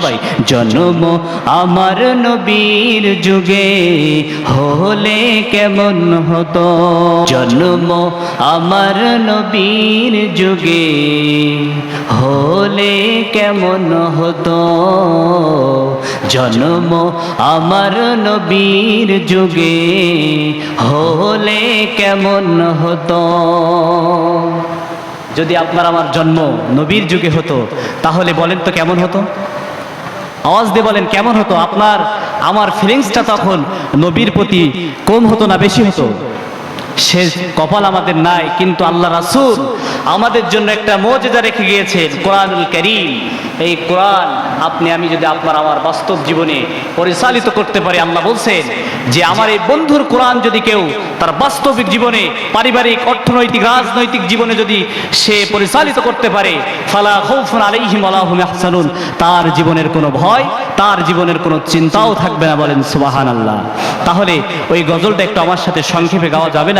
সবাই, জন্ম আমার নবীর যুগে হলে কেমন হতো? জন্ম আমার নবীর যুগে হলে কেমন হতো? জন্ম আমার নবীর যুগে হলে কেমন হতো? যদি আপনার আমার জন্ম নবীর যুগে হতো, তাহলে বলেন তো কেমন হতো? আওয়াজ দিয়ে বলেন, কেমন হতো আপনার, আমার ফিলিংসটা তখন নবীর প্রতি কম হতো না, বেশি হতো? সে কপাল আমাদের নাই, কিন্তু আল্লাহ রাসূল আমাদের জন্য একটা মর্যাদা রেখে গিয়েছেন, কোরআনুল করিম। এই কোরআন আপনি, আমি যদি আপনার, আমার বাস্তব জীবনে পরিচালিত করতে পারি, আল্লাহ বলছেন যে আমার এই বন্ধুর কোরআন যদি কেউ তার বাস্তবিক জীবনে, পারিবারিক, অর্থনৈতিক, রাজনৈতিক জীবনে যদি সে পরিচালিত করতে পারে, ফালা খৌফুন আলাইহিম ওয়া লাহুম ইয়াহসানুন তার জীবনের কোনো ভয়, তার জীবনের কোনো চিন্তাও থাকবে না, বলেন সুবাহান আল্লাহ তাহলে ওই গজলটা একটু আমার সাথে সংক্ষেপে গাওয়া যাবে না?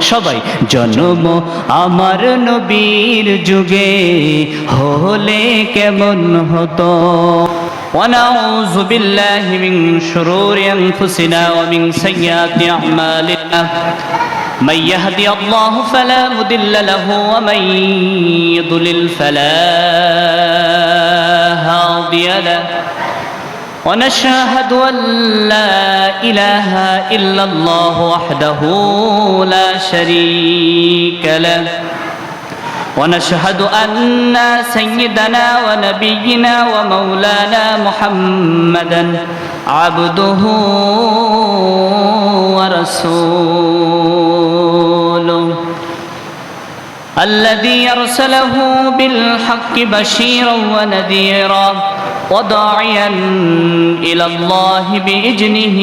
সবাই জন্ম আমার নবীর যুগে হলে কেমন হতো ونعوذ بالله من شرور أنفسنا ومن سيئات أعمالنا من يهدي الله فلا مضل له ومن يضلل فلا هادي له ونشهد أن لا إله إلا الله وحده لا شريك له. ونشهد أن سيدنا ونبينا ومولانا محمدا عبده ورسوله. الذي أرسله بالحق بشيرا ونذيرا. وداعيا إلى الله بإذنه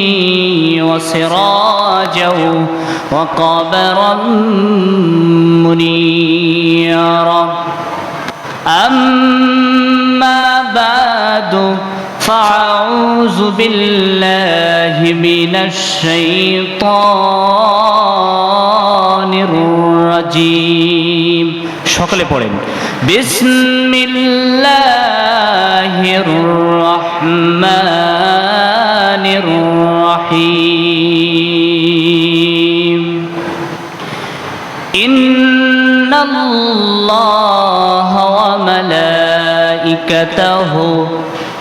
وسراجا وقبرا منيرا أما بعد فأعوذ بالله من الشيطان الرجيم সকলে পড়েন বিসমিল্লাহির রহমানির রহিম إن الله وملائكته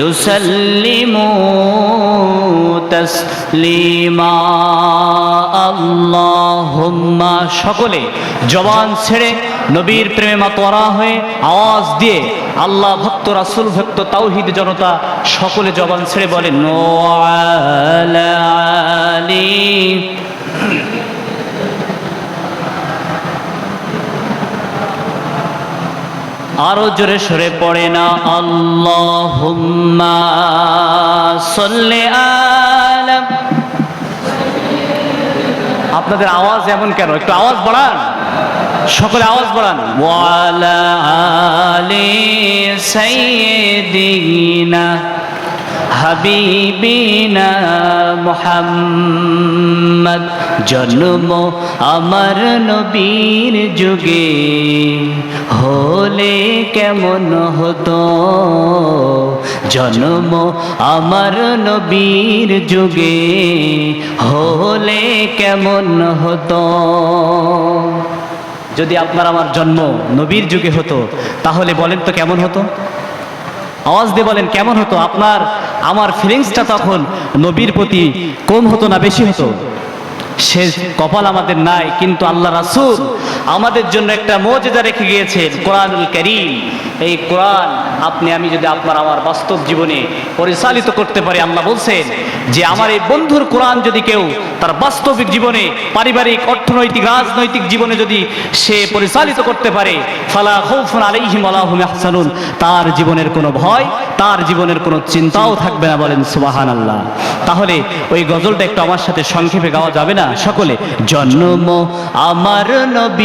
يسلموا تسليما اللهم সকলে জবান ছেড়ে নবীর প্রেমে মাতোয়ারা হয়ে আওয়াজ দিয়ে আল্লাহ ভক্ত রাসূল ভক্ত তাওহীদ জনতা সকলে জবান ছেড়ে বলেন ও আলা আরও জোরে সরে পড়ে না। আল্লাহুম্মা সাল্লি আলা আপনাদের আওয়াজ এমন কেন? একটু আওয়াজ বাড়ান। সকলে আওয়াজ বাড়ান। ওয়ালা আলি সাইয়্যিদিনা হাবিবিনা মোহাম্মদ। জন্ম আমার নবীর যুগে। হলে কেমন হতো? জন্ম আমার নবীর যুগে হলে কেমন হতো? যদি আপনার আমার জন্ম নবীর যুগে হতো, তাহলে বলেন তো কেমন হতো? আওয়াজ দিয়ে বলেন, কেমন হতো? আপনার, আমার ফিলিংসটা তখন নবীর প্রতি কম হতো না বেশি হতো? সে কপাল আমাদের নাই, কিন্তু আল্লাহ রাসূল আমাদের জন্য একটা মর্যাদা রেখে গিয়েছেন কোরআনুল করিম। এই কোরআন আপনি, আমি যদি আপনার, আমার বাস্তব জীবনে পরিচালিত করতে পারি, আল্লাহ বলছেন যে আমার এই বন্ধুর কোরআন যদি কেউ তার বাস্তবিক জীবনে, পারিবারিক, অর্থনৈতিক, রাজনৈতিক জীবনে যদি সে পরিচালিত করতে পারে, ফালা খৌফুন আলাইহিম ওয়ালা হুম ইয়াহজানুন। তার জীবনের কোনো ভয়, তার জীবনের কোনো চিন্তাও থাকবে না বলেন সুবাহান আল্লাহ তাহলে ওই গজলটা একটু আমার সাথে সংক্ষেপে গাওয়া যাবে না সকলে? জন্ম আমার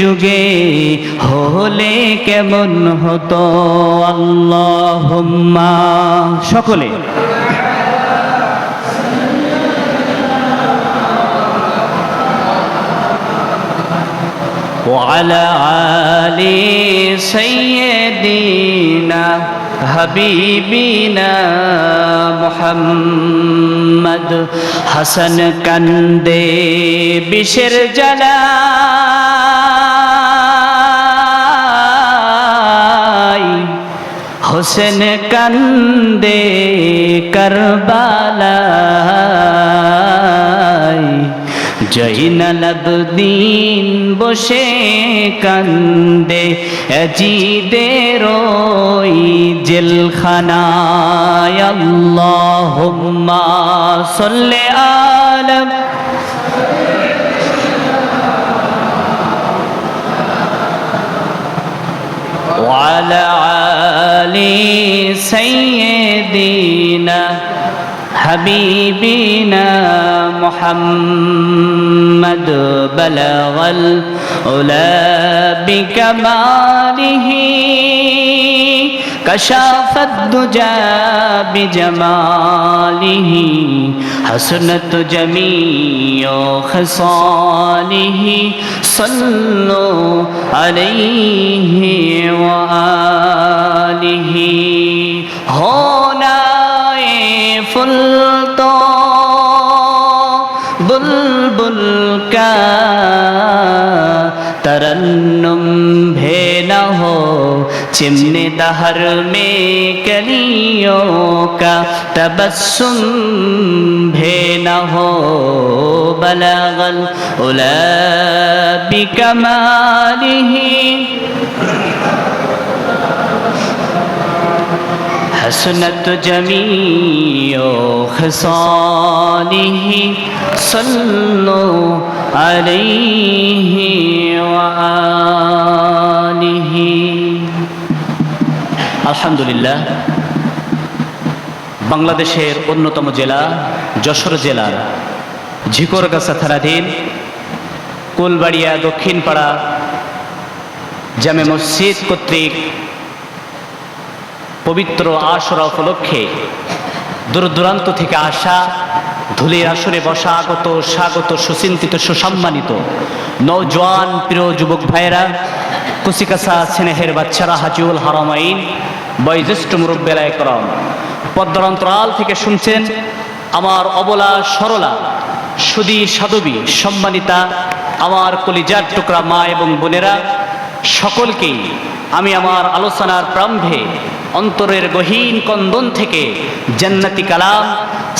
যুগে হলে কেমন হতো আল্লাহ সকলে وعلى آل سيدنا হাবিবিনা মোহাম্মদ হাসন কন্দে বিশের জ্বালা হোসেন কন্দে করবালা। জৈনালবদিন বসে কান্দে অজিদের ওই জেলখানায় আল্লাহুম্মা সাল্লি আলা وعلى آل سيدنا حبيبنا محمد بلغ العلا بكماله. كشف الدجى بجماله. حسنت جميع خصاله. صلوا عليه وآله. هنا ফুল তো বুলবুল का तरन्नुम भे न हो चिमने दहर में कलियों का तबस्सुम भे न हो बलगल उला बिकमालिही حسنت جميع خصاله صلوا عليه وآله আলহামদুলিল্লাহ বাংলাদেশের অন্যতম জেলা যশোর জেলার ঝিকরগাছা থানাধীন কুলবাড়িয়া দক্ষিণপাড়া জামে মসজিদ কর্তৃক পবিত্র আশরা উপলক্ষে দূর দূরান্ত থেকে আসা ধুলির আসরে বসা আগত, স্বাগত, সুচিন্তিত, সুসম্মানিত নৌজওয়ান প্রিয় যুবক ভাইয়েরা কুচিকাসা স্নেহের বাচ্চারা, হাজিউল হারামাইন, বয়োজ্যেষ্ঠ মুরব্বেলায় করম পদ্মান্তরাল থেকে শুনছেন আমার অবলা সরলা, সুদী সাধবী, সম্মানিতা আমার কলিজার টুকরা মা এবং বোনেরা, সকলকেই আমি আমার আলোচনার প্রারম্ভে অন্তরের গহীন কন্দন থেকে জান্নাতি কালাম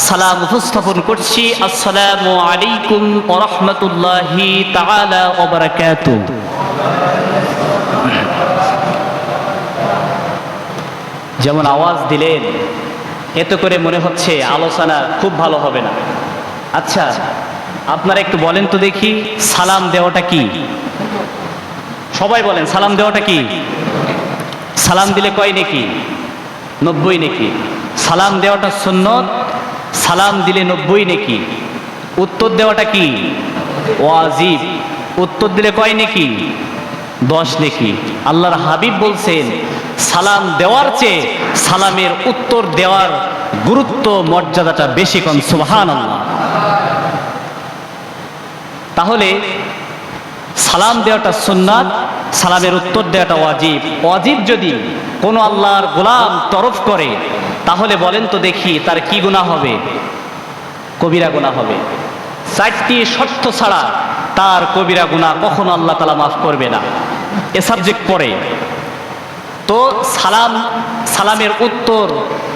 সালাম উপস্থাপন করছি। আসসালামু আলাইকুম রাহমাতুল্লাহি তাআলা ওয়া বারাকাতুহু। যেমন আওয়াজ দিলেন, এতে করে মনে হচ্ছে আলোচনা খুব ভালো হবে না। আচ্ছা আপনারা একটু বলেন তো দেখি, সালাম দেওয়াটা কি? সবাই বলেন, সালাম দেওয়াটা কি? সালাম দিলে কয় নাকি? নব্বই নাকি। সালাম দেওয়াটা সুন্নত, সালাম দিলে নব্বই নাকি। উত্তর দেওয়াটা কি? ওয়াজিব। উত্তর দিলে কয় নাকি? দশ নাকি। আল্লাহর হাবিব বলছেন, সালাম দেওয়ার চেয়ে সালামের উত্তর দেওয়ার গুরুত্ব, মর্যাদাটা বেশি সুবহান আল্লাহ তাহলে সালাম দেওয়াটা সুন্নাত, সালামের উত্তর দেওয়াটা ওয়াজিব। ওয়াজিব যদি কোনো আল্লাহর গোলাম তরফ করে, তাহলে বলেন তো দেখি তার কি গুণা হবে, কবিরা গুণা হবে। চারটি শর্ত ছাড়া তার কবিরা গুণা কখনো আল্লাহ তালা মাফ করবে না। এ সাবজেক্ট পড়ে। তো সালাম, সালামের উত্তর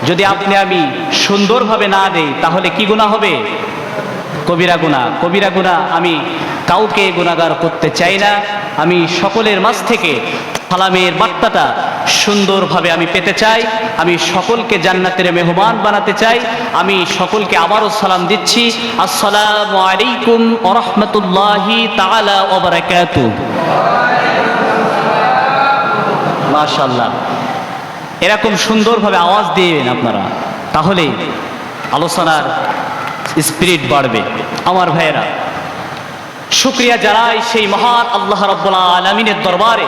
যদি আপনি আমি সুন্দরভাবে না দেই, তাহলে কি গুণা হবে? কবিরা গুণা কবিরা গুণা আমি কাউকে গুণাগার করতে চাই না। আমি সকলের মাঝ থেকে সালামের বার্তাটা সুন্দরভাবে আমি পেতে চাই। আমি সকলকে জান্নাতের মেহমান বানাতে চাই। আমি সকলকে আবারও সালাম দিচ্ছি। আসসালামু আলাইকুম ওরহমতুল্লাহি তাআলা ওয়া বারাকাতুহু। মাশাআল্লাহ। এরকম সুন্দরভাবে আওয়াজ দিবেন আপনারা। তাহলে আলোচনার স্পিরিট বাড়বে। আমার ভাইয়েরা, শুক্রিয়া জানাই সেই মহান আল্লাহ রব্বুল আলমিনের দরবারে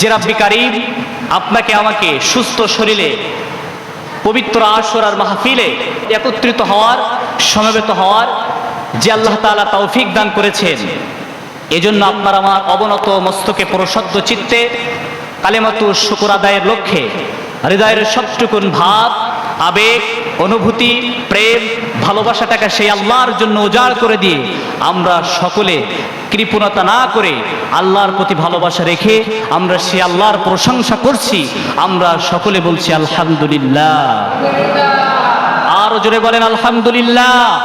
যে রাব্বি কারিম আপনাকে আমাকে সুস্থ শরীরে, পবিত্র আশরার মাহফিলে একত্রিত হওয়ার, সমবেত হওয়ার যে আল্লাহ তাআলা তৌফিক দান করেছেন, এজন্য আপনার আমার অবনত মস্তকে প্রসদ্য চিত্তে কালেমাতু শুকুর আদায়ের লক্ষ্যে, হৃদয়ের সবটুকুন ভাব আবেগ, অনুভূতি, প্রেম, ভালোবাসাটাকে সেই আল্লাহর জন্য উজাড় করে দিয়ে আমরা সকলে কৃপণতা না করে আল্লাহর প্রতি ভালোবাসা রেখে আমরা সে আল্লাহর প্রশংসা করছি, আমরা সকলে বলছি আলহামদুলিল্লাহ। আরও জোরে বলেন আলহামদুলিল্লাহ।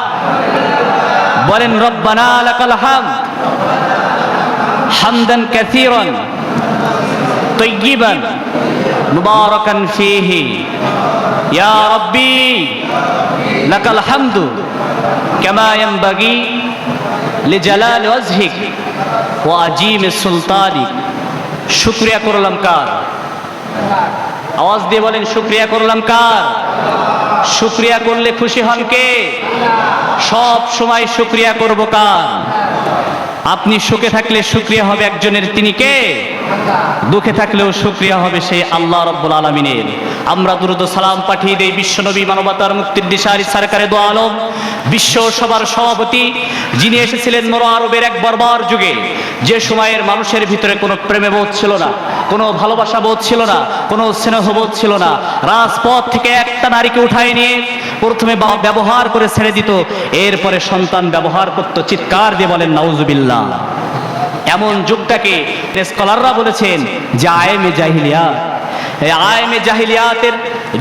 বলেন, রব্বানা লাকাল হামদ হামদান কাসীরান মুবারাকান ফিহি। ইয়া রাব্বি, লাকাল হামদু কামা ইয়ানবাগি লিজালাল ওয়াজহিক ওয়া আজিম সুলতানিক করলাম কার? আওয়াজ দিয়ে বলেন, শুক্রিয়া করলাম কার? শুক্রিয়া করলে খুশি হন কে? সব সময় শুক্রিয়া করব কার? আপনি সুখে থাকলে শুক্রিয়া হবে একজনের, তিনি কে? দুঃখে থাকলেও শুক্রিয়া হবে সেই আল্লাহ রব্বুল আলমিনের। আমরা দ্রুত সালাম পাঠিয়ে দেই বিশ্বনবী মানবতার মুক্তির দিশারি সরকারে দো আলম, বিশ্ব সবার সভাপতি, যিনি এসেছিলেন মর আরবের এক বর্বার যুগে। যে সময়ের মানুষের ভিতরে কোনো প্রেমে বোধ ছিল না, কোনো ভালোবাসা বোধ ছিল না, কোনো স্নেহবোধ ছিল না। রাজপথ থেকে একটা নারীকে উঠায় নিয়ে প্রথমে ব্যবহার করে ছেড়ে দিত, এরপরে সন্তান ব্যবহার করত, চিৎকার দিয়ে বলেন, নাউজুবিল্লাহ। এমন যুগটাকে স্কলাররা বলেছেন যে আয়েমে জাহিলিয়া আয়েমে জাহিলিয়াতের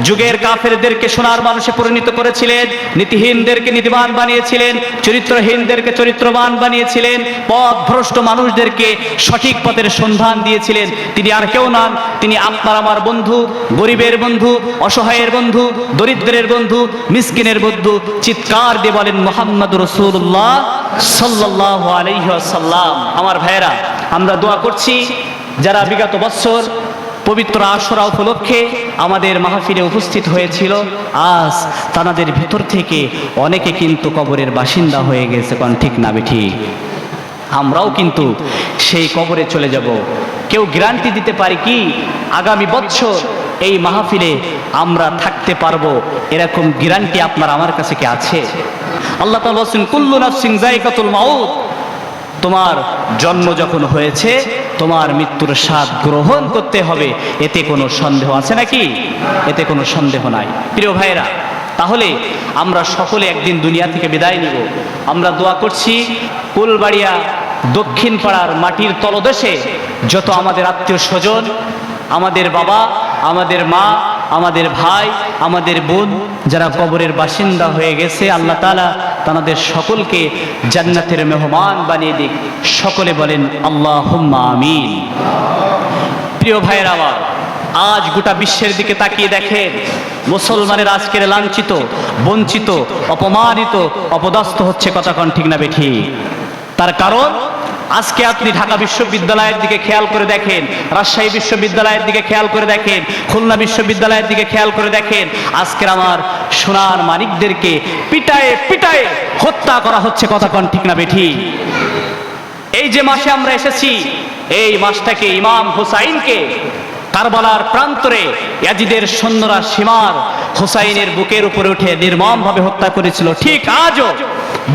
যুগের কাফেরদেরকে, সোনার মানুষে পরিণত করেছিলেন, নীতিহীনদেরকে নীতিবান বানিয়েছিলেন, চরিত্রহীনদেরকে চরিত্রবান বানিয়েছিলেন পথ ভ্রষ্ট মানুষদেরকে সঠিক পথের সন্ধান দিয়েছিলেন। তিনি আর কেউ নন, তিনি আপনার আমার বন্ধু, গরিবের বন্ধু, অসহায়ের বন্ধু, দরিদ্রের বন্ধু, মিসকিনের বন্ধু। চিৎকার দিয়ে বলেন মোহাম্মদ রসুল্লাহ সাল্লাহ আলহ্লাম আমার ভাইয়েরা আমরা দোয়া করছি, যারা বিগত বৎসর পবিত্র আশরা উপলক্ষে আমাদের মাহফিলে উপস্থিত হয়েছিল, আজ তাদের ভিতর থেকে অনেকে কিন্তু কবরের বাসিন্দা হয়ে গেছে, কোন ঠিক না বেঠি আমরাও কিন্তু সেই কবরে চলে যাব। কেউ গ্যারান্টি দিতে পারি কি? আগামী বছর এই মাহফিলে আমরা থাকতে পারব, এরকম গ্যারান্টি আপনার আমার কাছে কি আছে? আল্লাহ তাআলা বলছেন, কুল্লু নাফসিন যায়কাতুল মাউত। তোমার জন্ম যখন হয়েছে, তোমার মৃত্যুর স্বাদ গ্রহণ করতে হবে। এতে কোনো সন্দেহ আছে নাকি? এতে কোনো সন্দেহ নাই। প্রিয় ভাইরা তাহলে আমরা সকলে একদিন দুনিয়া থেকে বিদায় নিব। আমরা দোয়া করছি কুলবাড়িয়া দক্ষিণ পাড়ার মাটির তলদেশে যত আমাদের আত্মীয় স্বজন, আমাদের বাবা, আমাদের মা, আমাদের ভাই, আমাদের বোন, যারা কবরের বাসিন্দা হয়ে গেছে, আল্লাহ তালা তাদের সকলকে জান্নাতের মেহমান বানিয়ে দিক। সকলে বলেন আল্লাহ আমিন। প্রিয় ভাইয়ের আমার, আজ গোটা বিশ্বের দিকে তাকিয়ে দেখেন, মুসলমানের আজকের লাঞ্ছিত, বঞ্চিত, অপমানিত, অপদস্থ হচ্ছে কথা কন ঠিক না বেঠি তার কারণ আজকে আপনি ঢাকা বিশ্ববিদ্যালয়ের দিকে খেয়াল করে দেখেন, রাজশাহী বিশ্ববিদ্যালয়ের দিকে খেয়াল করে দেখেন, খুলনা বিশ্ববিদ্যালয়ের দিকে খেয়াল করে দেখেন, আজকের আমার সোনার মানিকদেরকে পিটায়ে পিটায়ে হত্যা করা হচ্ছে কথা কন ঠিক না বেঠি। এই যে মাসে আমরা এসেছি, এই মাসটাকে ইমাম হুসাইনকে কারবালার প্রান্তরে ইয়াজিদের সৈন্যরা সীমার হুসাইনের বুকের উপরে উঠে নির্মমভাবে হত্যা করেছিল। ঠিক আজও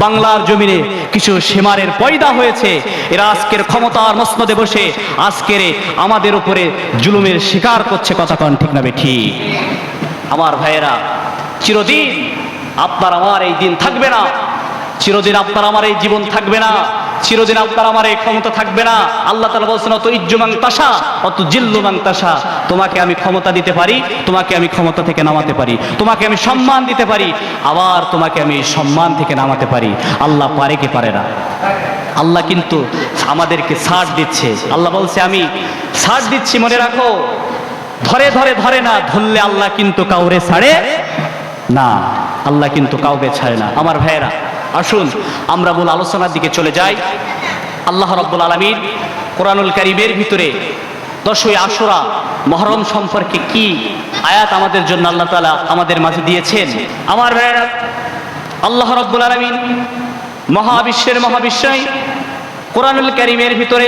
বাংলার জমিনে কিছু সীমারের পয়দা হয়েছে। এরা আজকের ক্ষমতার মসনদে বসে আজকের আমাদের উপরে জুলুমের শিকার করছে কথা কন ঠিক না বেঠি আমার ভাইয়েরা, চিরদিন আপনার আমার এই দিন থাকবে না। চিরদিন আপনার আমার এই জীবন থাকবে না। চিরদিন আপনার আমার এই ক্ষমতা থাকবে না। আল্লাহ তালা বলছেন, অত ইজ্জুমাং তাসা অত জিল্লুমাং তাসা তোমাকে আমি ক্ষমতা দিতে পারি, তোমাকে আমি ক্ষমতা থেকে নামাতে পারি, তোমাকে আমি সম্মান দিতে পারি, আবার তোমাকে আমি সম্মান থেকে নামাতে পারি। আল্লাহ পারে কি পারে না? আল্লাহ কিন্তু আমাদেরকে ছাড় দিচ্ছে। আল্লাহ বলছে, আমি ছাড় দিচ্ছি, মনে রাখো। ধরে ধরে ধরে না ধরলে আল্লাহ কিন্তু কাউরে ছাড়ে না। আল্লাহ কিন্তু কাউকে ছাড়ে না। আমার ভাইয়েরা আসুন, আমরা মূল আলোচনার দিকে চলে যাই। আল্লাহ রব্বুল আলমীর কোরআনুল কারিমের ভিতরে দশই আশুরা মহরম সম্পর্কে কি আয়াত আমাদের জন্য আল্লাহ তালা আমাদের মাঝে দিয়েছেন? আমার ভাইয়েরা, আল্লাহ রব্বুল আলমিন মহাবিশ্বের মহাবিশ্বয় কোরআনুল কারিমের ভিতরে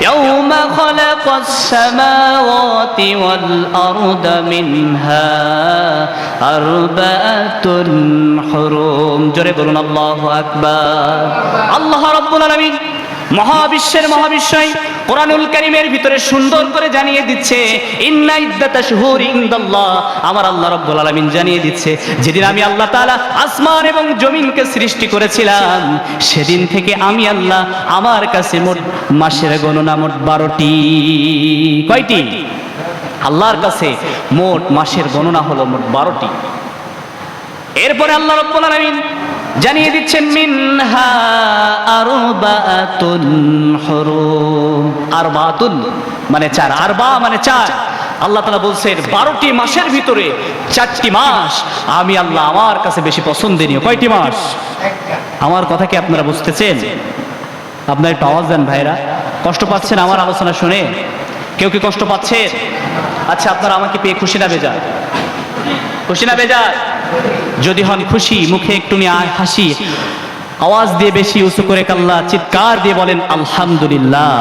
يوم خلق السماوات والأرض منها أربعة حروم. جرب الله أكبر. الله رب العالمين. মহাবিশ্বের মহাবিশ্বই কোরআনুল কারীমের ভিতরে সুন্দর করে জানিয়ে দিচ্ছে, ইন্না ইদ্দাতা শুহুর ইনদাল্লাহ। আমার আল্লাহ রাব্বুল আলামিন জানিয়ে দিচ্ছে, যেদিন আমি আল্লাহ তাআলা আসমান এবং জমিনকে সৃষ্টি করেছিলাম, সেদিন থেকে আমি আল্লাহ আমার কাছে মোট মাসের গণনা মোট বারোটি। কয়টি? আল্লাহর কাছে মোট মাসের গণনা হলো মোট বারোটি। এরপরে আল্লাহ রব্বুল আলামিন জানিয়ে দিচ্ছেন, মিনহা আরবাতুন হুরুম। আরবাতুন মানে চার, আরবা মানে চার। আল্লাহ তালা বলছেন, বারোটি মাসের ভিতরে চারটি মাস আমি আল্লাহ আমার কাছে বেশি পছন্দনীয় কয়টি মাস? আমার কথা কি আপনারা বুঝতেছেন? আপনার একটু আওয়াজ দেন ভাইরা। কষ্ট পাচ্ছেন আমার আলোচনা শুনে? কেউ কি কষ্ট পাচ্ছেন আচ্ছা আপনারা আমাকে পেয়ে খুশি না বেজা খুশি না বেজা যদি হন খুশি, মুখে একটু হাসি। আওয়াজ দিয়ে বেশি উঁচু করে কাল্লা, চিৎকার দিয়ে বলেন, আলহামদুলিল্লাহ।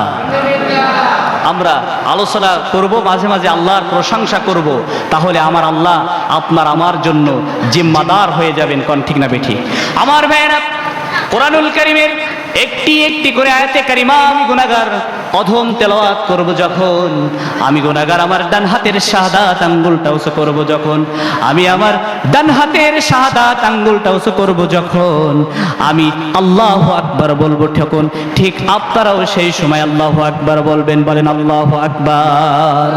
আমরা আলোচনা করব, মাঝে মাঝে আল্লাহর প্রশংসা করব। তাহলে আমার আল্লাহ আপনার আমার জন্য জিম্মাদার হয়ে যাবেন, কোন ঠিক না বেঠি আমার ভাইয়েরা, কোরআনুল করিমের একটি একটি করে আয়াতে কারিমা আমি গুনাগার অধম তেলাওয়াত করব যখন, আমি গুনাগার আমার ডান হাতের শাহাদাত আঙ্গুলটা উঁচু করব যখন, আমি আমার ডান হাতের শাহাদাত আঙ্গুলটা উঁচু করব যখন, আমি আল্লাহ আকবার বলব তখন, ঠিক আপনারাও সেই সময় আল্লাহ আকবার বলবেন, বলেন আল্লাহ আকবার।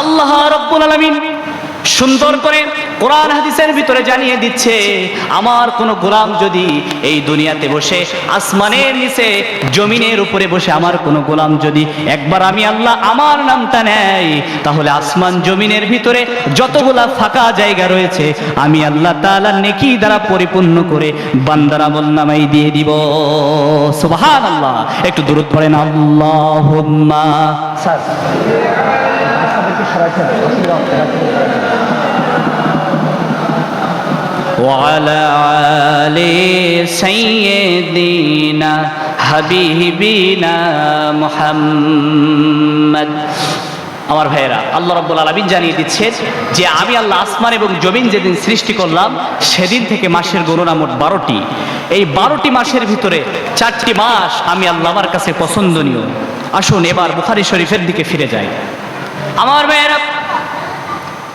আল্লাহ রব্বুল আলামিন সুন্দর করে কোরআন হাদিসের ভিতরে জানিয়ে দিচ্ছে, আমার কোন গোলাম যদি এই দুনিয়াতে বসে, আসমানের নিচে, জমিনের উপরে বসে, আমার কোন গোলাম যদি একবার আমি আল্লাহ আমার নামটা নেয়, তাহলে আসমান জমিনের ভিতরে যতগুলা ফাঁকা জায়গা রয়েছে, আমি আল্লাহ তাআলা নেকি দ্বারা পরিপূর্ণ করে বান্দার আমল নামাই দিয়ে দিব। সুবহানাল্লাহ। একটু দূরত পড়েন, আল্লাহুম্মা। স্যার। وعلى آل سيدنا حبيبنا محمد আমার ভাইয়েরা আল্লাহ রব্বুল আলমিন জানিয়ে দিচ্ছেন যে আমি আল্লাহ আসমান এবং জমিন যেদিন সৃষ্টি করলাম সেদিন থেকে মাসের গণনা মোট বারোটি এই বারোটি মাসের ভিতরে চারটি মাস আমি আল্লাহ আমার কাছে পছন্দনীয় আসুন এবার বুখারি শরীফের দিকে ফিরে যাই আমার ভাইয়েরা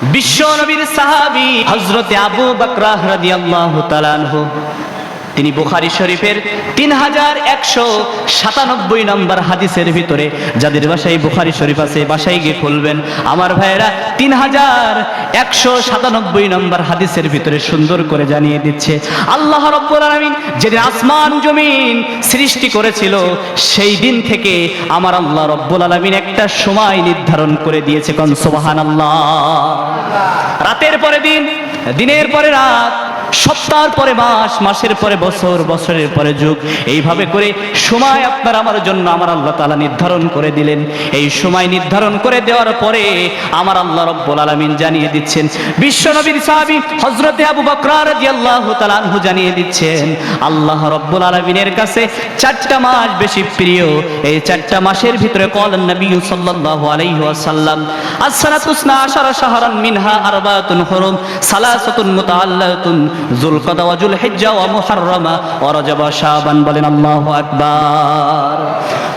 বিশ্ব নবীর সাহাবি হজরতে আবু বকরাহ রাদিয়াল্লাহু তাআলা আনহু। তিনি বুখারি শরীফের তিন হাজার একশো সাতানব্বই নম্বর হাদিসের ভিতরে, যাদের বাসায় বুখারি শরীফ আছে, বাসায় গিয়ে খুলবেন। আমার ভাইয়েরা তিন হাজার একশো সাতানব্বই নম্বর হাদিসের ভিতরে সুন্দর করে জানিয়ে দিচ্ছে, আল্লাহ রব্বুল আলামিন যেদিন আসমান জমিন সৃষ্টি করেছিল, সেই দিন থেকে আমার আল্লাহ রব্বুল আলামিন একটা সময় নির্ধারণ করে দিয়েছে, কোন আল্লাহ রাতের পরে দিন, দিনের পরে রাত সপ্তাহের পরে মাস, মাসের পরে বছর, বছরের পরে যুগ। এইভাবে করে সময় আপনার আমার জন্য আমার আল্লাহ তালা নির্ধারণ করে দিলেন। এই সময় নির্ধারণ করে দেওয়ার পরে আমার আল্লাহ রব্বুল আলামিন জানিয়ে দিচ্ছেন বিশ্বনবীর সাহাবী হযরতে আবু বকর রাদিয়াল্লাহু তাআলা আনহু জানিয়ে দিচ্ছেন, আল্লাহ রব্বুল আলামিনের কাছে চারটা মাস বেশি প্রিয়। এই চারটা মাসের ভিতরে কল নবী সাল্লাল্লাহু আলাইহি ওয়াসাল্লাম as-sanatu 12 শাহরান মিনহা আরবাতুন হুরুম, সালাসাতুন মুতাআল্লাতুন যুলকাদা ওয়া জুলহিজ্জা ওয়া মুহাররামা। ওয়া রজব শাবান বলেন আল্লাহু আকবার।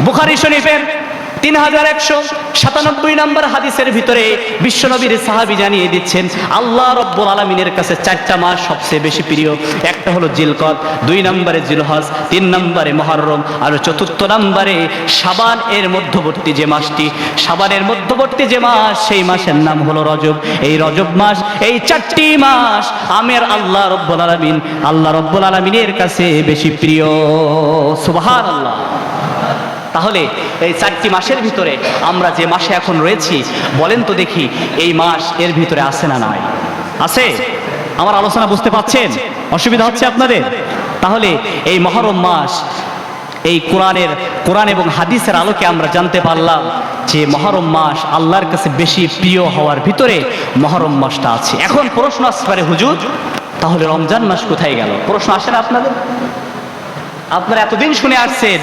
বুখারী শরীফের তিন হাজার একশো সাতানব্বই নম্বর হাদিসের ভিতরে বিশ্বনবীর সাহাবি জানিয়ে দিচ্ছেন, আল্লাহ রব্বুল আলমিনের কাছে চারটা মাস সবচেয়ে বেশি প্রিয়। একটা হলো জিলকদ দুই নম্বরে জিলহজ, তিন নম্বরে মহরম, আর চতুর্থ নম্বরে সাবান এর মধ্যবর্তী যে মাসটি। সাবানের মধ্যবর্তী যে মাস, সেই মাসের নাম হলো রজব। এই রজব মাস, এই চারটি মাস আমের আল্লাহ রব্বুল আলমিন, আল্লাহ রব্বুল আলমিনের কাছে বেশি প্রিয়। সুবাহান আল্লাহ তাহলে এই চারটি মাসের ভিতরে আমরা যে মাসে এখন রয়েছি, বলেন তো দেখি এই মাস এর ভিতরে আছে না নাই? আছে? আমার আলোচনা বুঝতে পাচ্ছেন? অসুবিধা হচ্ছে আপনাদের? তাহলে এই মহরম মাস, এই কোরআনের, কোরআন এবং হাদিসের আলোকে আমরা জানতে পারলাম যে মহরম মাস আল্লাহর কাছে বেশি প্রিয় হওয়ার ভিতরে মহরম মাসটা আছে। এখন প্রশ্ন আসতে পারে, হুজুর, তাহলে রমজান মাস কোথায় গেল? প্রশ্ন আসে না আপনাদের? আপনারা এতদিন শুনে আসছেন।